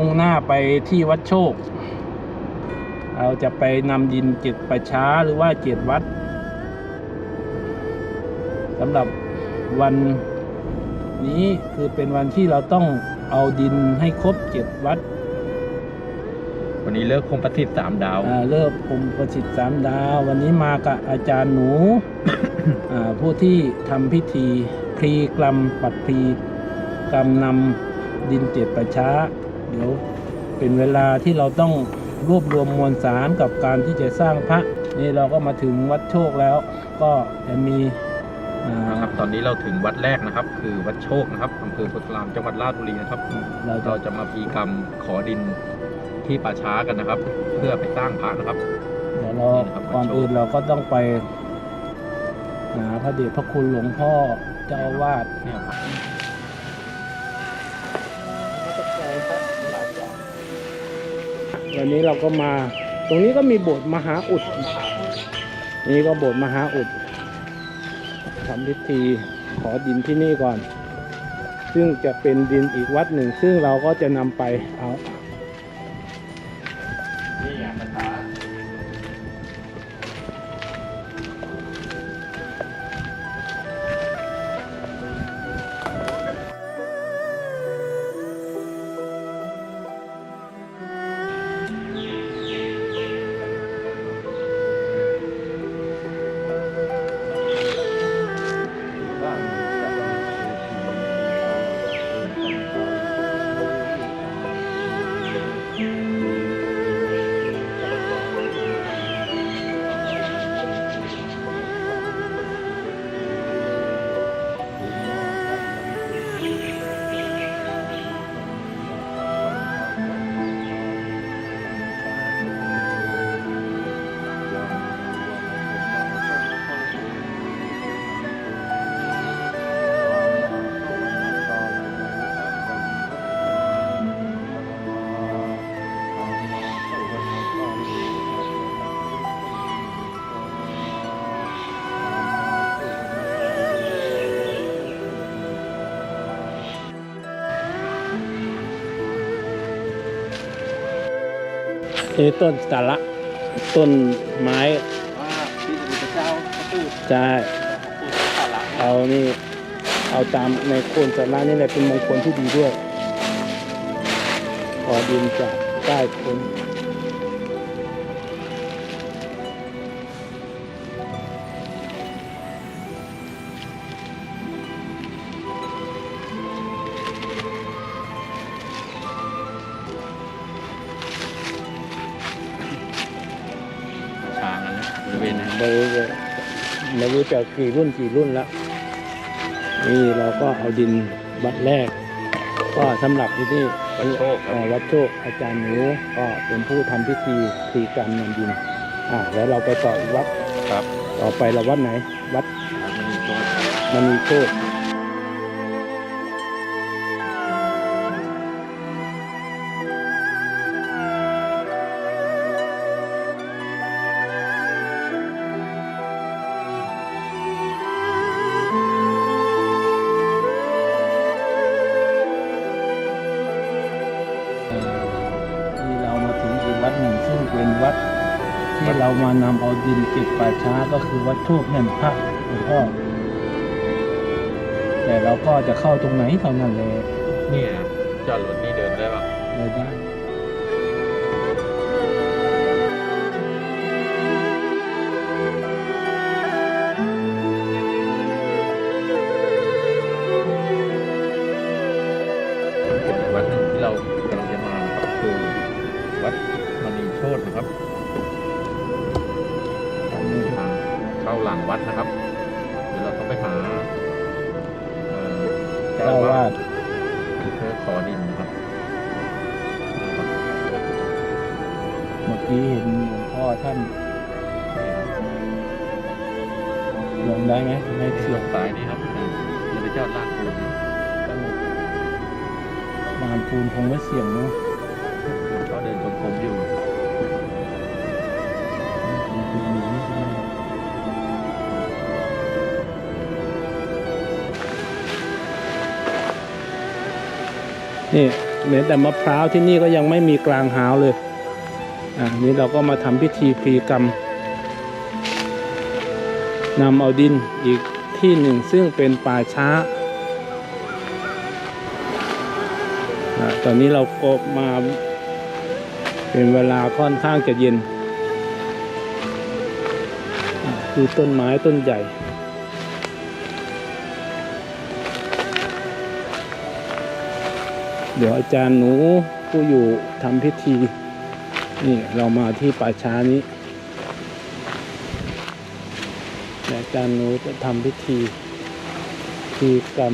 มุ่งหน้าไปที่วัดโชค เราจะไปนำดินเจ็ดประช้าหรือว่าเจ็ดวัดสำหรับวันนี้คือเป็นวันที่เราต้องเอาดินให้ครบเจ็ดวัด วันนี้เลิกคมประสิทธิ์สามดาวอ่าเลิกพรหมประสิทธิ์สามดาว วันนี้มากับอาจารย์หนู อ่าผู้ที่ทำพิธีพรีกรรมปัดพรีกรรมนำดินเจ็ดประช้า เดี๋ยวเป็นเวลาที่เราต้องรวบรวมมวลสารกับการที่จะสร้างพระ นี่เราก็มาถึงวัดโชคแล้ว ก็จะมีอ่านะครับตอนนี้เราถึงวัดแรกนะครับ คือวัดโชคนะครับอำเภอโพธารามจังหวัดราชบุรีนะครับเราจะเราจะมาพีกรรมขอดินที่ป่าช้ากันนะครับ เพื่อไปสร้างพระนะครับเดี๋ยวเรานี่นะครับก่อนวัดโชคอื่นเราก็ต้องไปหาพระเดชพระคุณหลวงพ่อเจ้าอาวาสเนี่ยครับ อันนี้เราก็มา ตรงนี้ก็มีโบสถ์มหาอุด นี่ก็โบสถ์มหาอุดทำพิธีขอดินที่นี่ก่อน ซึ่งจะเป็นดินอีกวัดหนึ่ง ซึ่งเราก็จะนำไปเอานี่ไงภาษา นี่ต้นสาระต้นไม้ว่าที่พระพุทธเจ้าพระพูดใช่พูดสาระเอานี่เอาตามในโคนสาระนี่แหละเป็นมงคลที่ดีด้วย ขอดินจากใต้โคน ไม่รู้จะกี่รุ่นกี่รุ่นแล้วนี่เราก็เอาดินวัดแรก ก็สำหรับที่นี่วัดโชคคเอ่รับอวัดโชคอาจารย์หนูก็เป็นผู้ทำพิธีพรีกรรมนำดินอ่าแล้วเราไปต่ออีกวัดครับ ต่อไปเราวัดไหน วัดมันมีตัวมณีโชค ดินเก็บป่าช้าก็คือวัดโชคแห่งพระหลวงพ่อแต่เราก็จะเข้าตรงไหนเท่านั้นเลยนี่นะจอดรถนี่เดินได้ปะเลยได้วัด วัดนะครับ เดี๋ยวเราต้องไปหาเอ่อเจ้าอาวาดเพื่อขอดินนะครับ เมื่อกี้เห็นหลวงพ่อท่านลงได้ไหมไม่เสีเสื่ยองมซ้ายนี่ครับอ่าเราไปจอดลาดปูนนะบานปูนคงไม่เสี่ยงเนาะก็เดินจงกรมอยู่ นี่เหมือนแต่มะพร้าวที่นี่ก็ยังไม่มีกลางหาวเลย อ่านี่เราก็มาทำพิธีพรีกรรมนำเอาดินอีกที่หนึ่งซึ่งเป็นป่าช้าอ่าตอนนี้เราก็มาเป็นเวลาค่อนข้างจะเย็น คือต้นไม้ต้นใหญ่ เดี๋ยวอาจารย์หนูผู้อยู่ทำพิธี นี่เรามาที่ป่าช้านี้อาจารย์หนูจะทำพิธีพิธีกรรม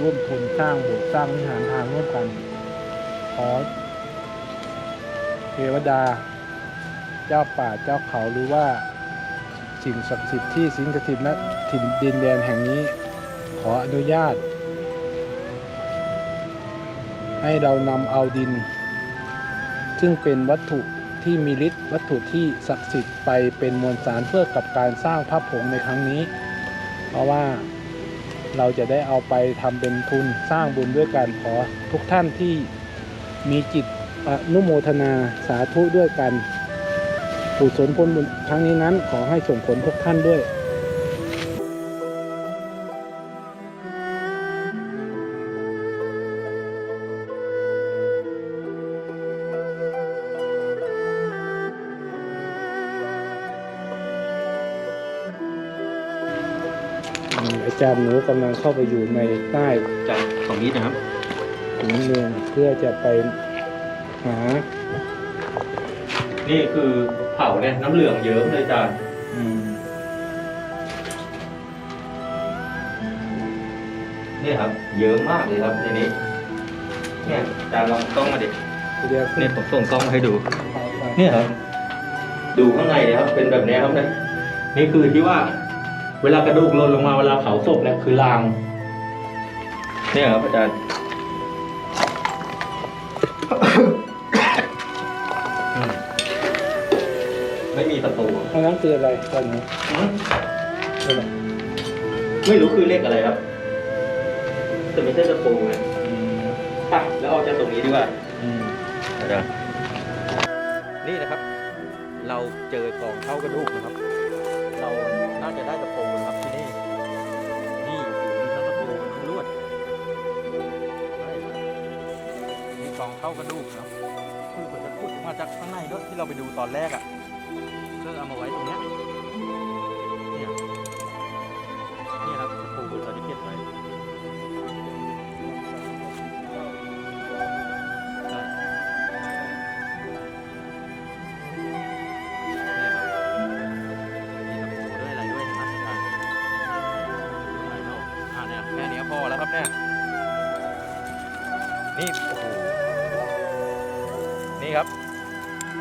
ร่วมทุนสร้างโบสถ์สร้างวิหารทางร่วมกัน ขอเทวดา เจ้าป่าเจ้าเขาหรือว่า สิ่งศักดิ์สิทธิ์ที่สิงสถิตณถิ่นดินแดนแห่งนี้ ขออนุญาต ให้เรานำเอาดิน ซึ่งเป็นวัตถุที่มีฤทธิ์วัตถุที่ศักดิ์สิทธิ์ไปเป็นมวลสารเพื่อกับการสร้างพระผงในครั้งนี้ เพราะว่า เราจะได้เอาไปทำเป็นทุนสร้างบุญด้วยกันขอทุกท่านที่มีจิตอนุโมทนาสาธุด้วยกันกุศลผลบุญครั้งนี้นั้นขอให้ส่งผลทุกท่านด้วย จารย์หนูกำลังเข้าไปอยู่ในใต้จากตรงนี้นะครับถุงเมืองเพื่อจะไปหานี่คือเผาเนี่ยน้ำเหลืองเยิ้มเลยอาจารย์อืมนี่ครับ เยิ้มากเลยครับในนี้ เนี่ยอาจารย์ลองกล้องมาดิเดี๋ยวขึ้นเนี่ยผมส่งกล้องมาให้ดูเขาไปเนี่ยครับ ดูข้างในเลยครับเป็นแบบนี้ครับเนี่ยนี่คือที่ว่า เวลากระดูกหล่นลงมาเวลาเผาศพเนี่ยคือราง เนี่ยครับอาจารย์อืมไม่มีตะปูอันนั้นคืออะไรตอนนี้อืมคืออะไรไม่รู้คือเลขอะไรครับ แต่ไม่ใช่ตะปูนะอืมอะแล้วเอาจากตรงนี้ดีกว่าอืมอาจารย์นี่นะครับ เราเจอกองเท่ากระดูกนะครับ เรา น่าจะได้ตะปูนะครับที่นี่ นี่ มีทั้งตะปูทั้งลวดมีกองเท่ากระดูกนะครับคือเหมือนจะพูดออกมาจากข้างในด้วยที่เราไปดูตอนแรกอะ่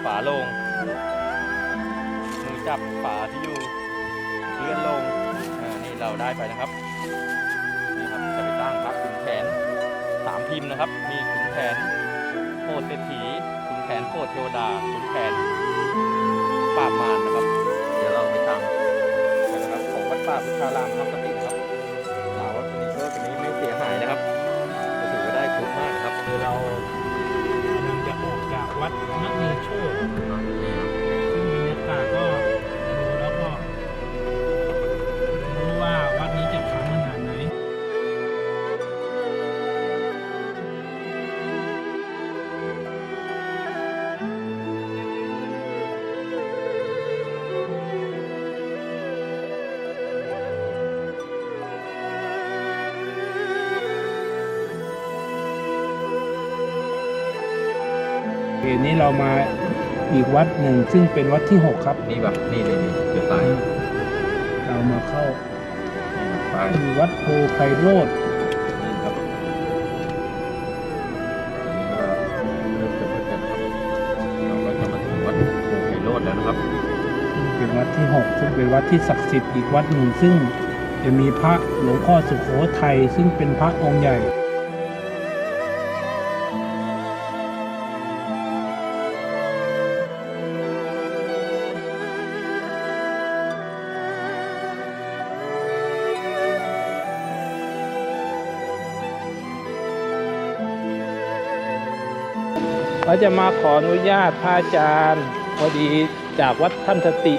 ฝาลง มือจับฝาที่อยู่เลื่อนลงอ่านี่เราได้ไปนะครับนี่ครับจะไปสร้งพระขุนแผนสามพิมพ์นะครับ มีขุนแผนโพธิ์เศรษฐีขุนแผนโพธิ์เทวดาขุนแผนปราบมารนะครับ เดี๋ยวเราไปตามกันนะครับของวัดป่าพุทธารามน้ำกะปินะครับ เดี๋ยวนี้เรามาอีกวัดหนึ่งซึ่งเป็นวัดที่หกครับ นี่แบบนี่นี่นี่เดี๋ยวตายเรามาเข้าไปที่วัดโพไพโรธนี่ครับอันนี้ก็เริ่มจะมืดแล้วนะครับเราก็จะมาถึงวัดโพไพโรจน์แล้วนะครับ เป็นวัดที่หกซึ่งเป็นวัดที่ศักดิ์สิทธิ์อีกวัดหนึ่งซึ่งจะมีพระหลวงพ่อสุโขทัยซึ่งเป็นพระองค์ใหญ่ เขาจะมาขออนุญาตพระอาจารย์พอดีจากวัดท่านสติ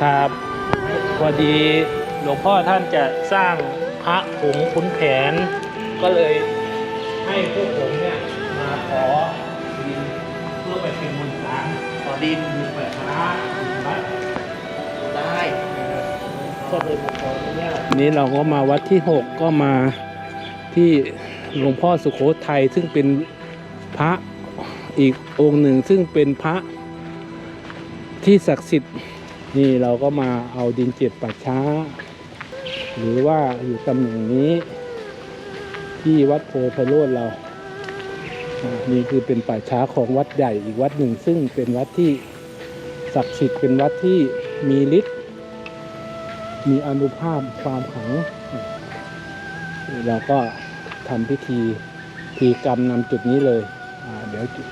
ครับพอดีหลวงพ่อท่านจะสร้างพระผงขุนแผน ก็เลยให้พวกผมเนี่ยมาขอดินเพื่อไปเป็นมูลสารขอดินดินแบบพระวัดได้ก็เลยมาขออนุญาตนี้เราก็มาวัดที่หกก็มาที่หลวงพ่อสุโขทัยซึ่งเป็น พระอีกองค์หนึ่งซึ่งเป็นพระที่ศักดิ์สิทธิ์นี่เราก็มาเอาดินเจ็ดป่าช้า หรือว่าอยู่ตำแหน่งนี้ ที่วัดโพไพโรธเราอ่านี่คือเป็นป่าช้าของวัดใหญ่อีกวัดหนึ่ง ซึ่งเป็นวัดที่ศักดิ์สิทธิ์เป็นวัดที่มีฤทธิ์มีอนุภาพความขังเราก็ทำพิธีพิธีกรรมนำจุดนี้เลย เดี๋ยวจุด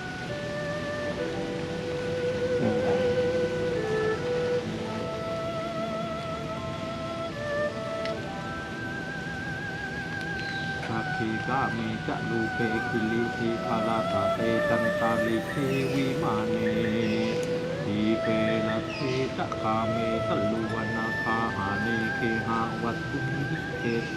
สัพพิกาเมจะลูเปคิลิทิพาราตาเตจันตาลิเทวิมาเนทีเปละเทจะคาเมตลุวนาคาหาเนเคหาวัตุนิเทเต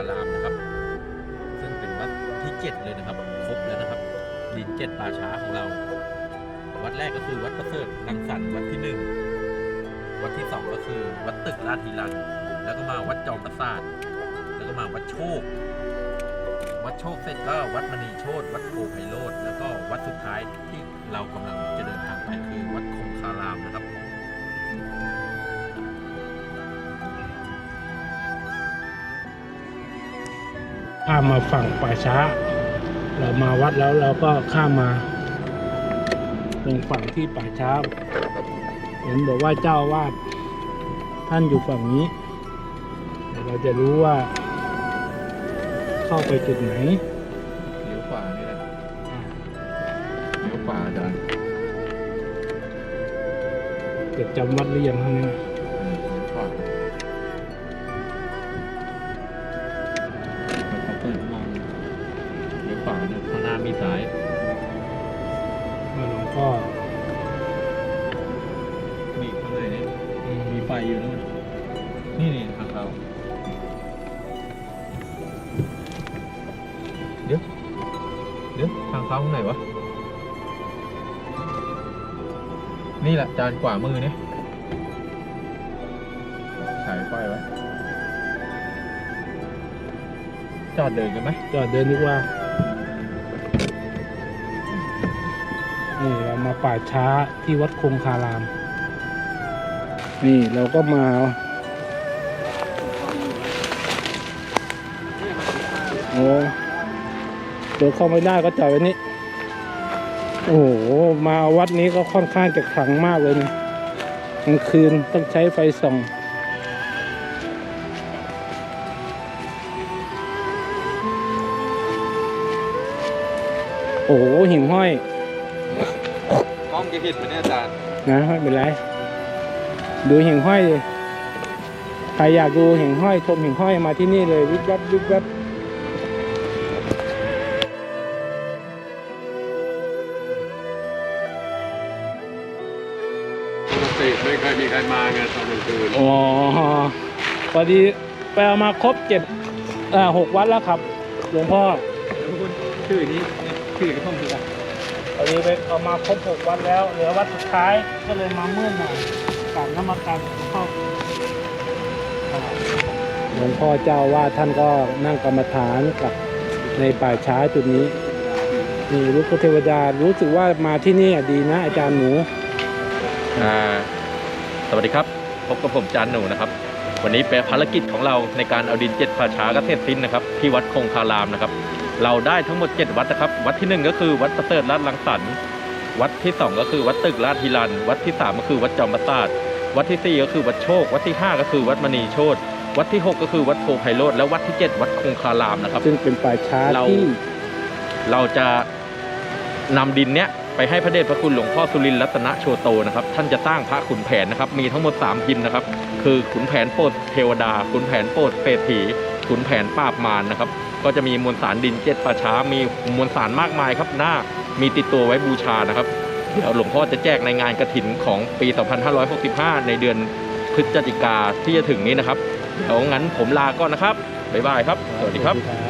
ารามนะครับ ซึ่งเป็นวัดที่เจ็ดเลยนะครับ ครบแล้วนะครับดินเจ็ดป่าช้าของเรา วัดแรกก็คือวัดประเสริฐรังสรรค์วัดที่หนึ่งวัดที่สองก็คือ วัดตึกราชีรันแล้วก็มาวัดจอมประสาทแล้วก็มาวัดโชค วัดโชคเสร็จก็วัดมณีโชตวัดโพไพโรธแล้วก็วัดสุดท้ายที่เรากำลังจะเดินทางไปคือวัดคงคารามนะครับ ข้ามมาฝั่งป่าช้า เรามาวัดแล้วเราก็ข้ามมาตรงฝั่งที่ป่าช้า เห็นบอกว่าเจ้าอาวาดท่านอยู่ฝั่งนี้เดี๋ยวเราจะรู้ว่า เข้าไปจุดไหนเลี้ยวขวานี่แหละเลี้ยวขวาอาจารย์เกิดจำวัดหรือยังครับเนี่ย เนี่ยข้างหน้ามีซ้ายว่าหลวงพ่อมีข้างในนี่อืมมีไฟอยู่นู่นนี่นี่ทางเราเดี๋ยวเดี๋ยวทางเข้าข้างไหนวะนี่แหละจานขวามือเนี่ยฉายไฟไว้จอดเดินกันไหมจอดเดินดีกว่า นี่เรามาป่าช้าที่วัดคงคาราม นี่เราก็มา โอ้เดินเข้าไม่ได้ก็จอดไว้นี่ โอ้โห มาวัดนี้ก็ค่อนข้างจะขลังมากเลยนะกลางคืนต้องใช้ไฟส่องโอ้โหหิ่งห้อย กล้องจะเห็นไหมเนี่ยอาจารย์นะไม่เป็นไร ดูหิ่งห้อยเลยใครอยากดูหิ่งห้อยชมหิ่งห้อยมาที่นี่เลยวิบวับวิบวับติไม่เคยมีใครมาไงตอนกลางคืนอ๋อพอดีไปเอามาครบเจ็ดอ่าหกวัดแล้วครับ หลวงพ่อชื่อนี้ชื่อกระท่อมคืออะไร พอดีไปเอามาครบหกวัดแล้ว เหลือวัดสุดท้ายก็เลยมาเมื่อหน่อยกราบนมัสการหลวงพ่ออ่าหลวงพ่อเจ้าว่าท่านก็นั่งกรรมฐานกับในป่าช้าจุดนี้นี่ลูกเทวดารู้สึกว่ามาที่นี่ดีนะ อาจารย์หนูอ่าสวัสดีครับพบกับผมจานหนูนะครับ วันนี้เป็นภารกิจของเราในการเอาดินเจ็ดป่าช้าก็เสร็จสิ้นนะครับ ที่วัดคงคารามนะครับ เราได้ทั้งหมด 7 วัดนะครับ วัดที่หนึ่งก็คือวัดประเสริฐราชลังสรรค์วัดที่สองก็คือวัดตึกราชฮิรัน วัดที่สามก็คือวัดจอมประสาทวัดที่สี่ก็คือวัดโชค วัดที่ห้าก็คือวัดมณีโชตวัดที่หกก็คือวัดโพไพโรธและวัดที่เจ็ดวัดคงคารามนะครับ ซึ่งเป็นป่าช้าเราที่เราจะนำดินเนี้ยไปให้พระเดชพระคุณหลวงพ่อสุรินทร์รัตนโชโตนะครับ ท่านจะสร้างพระขุนแผนนะครับ มีทั้งหมด 3 พิมพ์นะครับ คือขุนแผนโปรดเทวดา ขุนแผนโปรดเปรตผีขุนแผนปราบมารนะครับ ก็จะมีมวลสารดินเจ็ดป่าช้า มีมวลสารมากมายครับหน้ามีติดตัวไว้บูชานะครับ เดี๋ยวหลวงพ่อจะแจกในงานกระถินของปี 2565 ในเดือนพฤศจิกาที่จะถึงนี้นะครับ เดี๋ยวงั้นผมลาก่อนนะครับ บ๊ายบายครับ สวัสดีครับสวัสดีครับ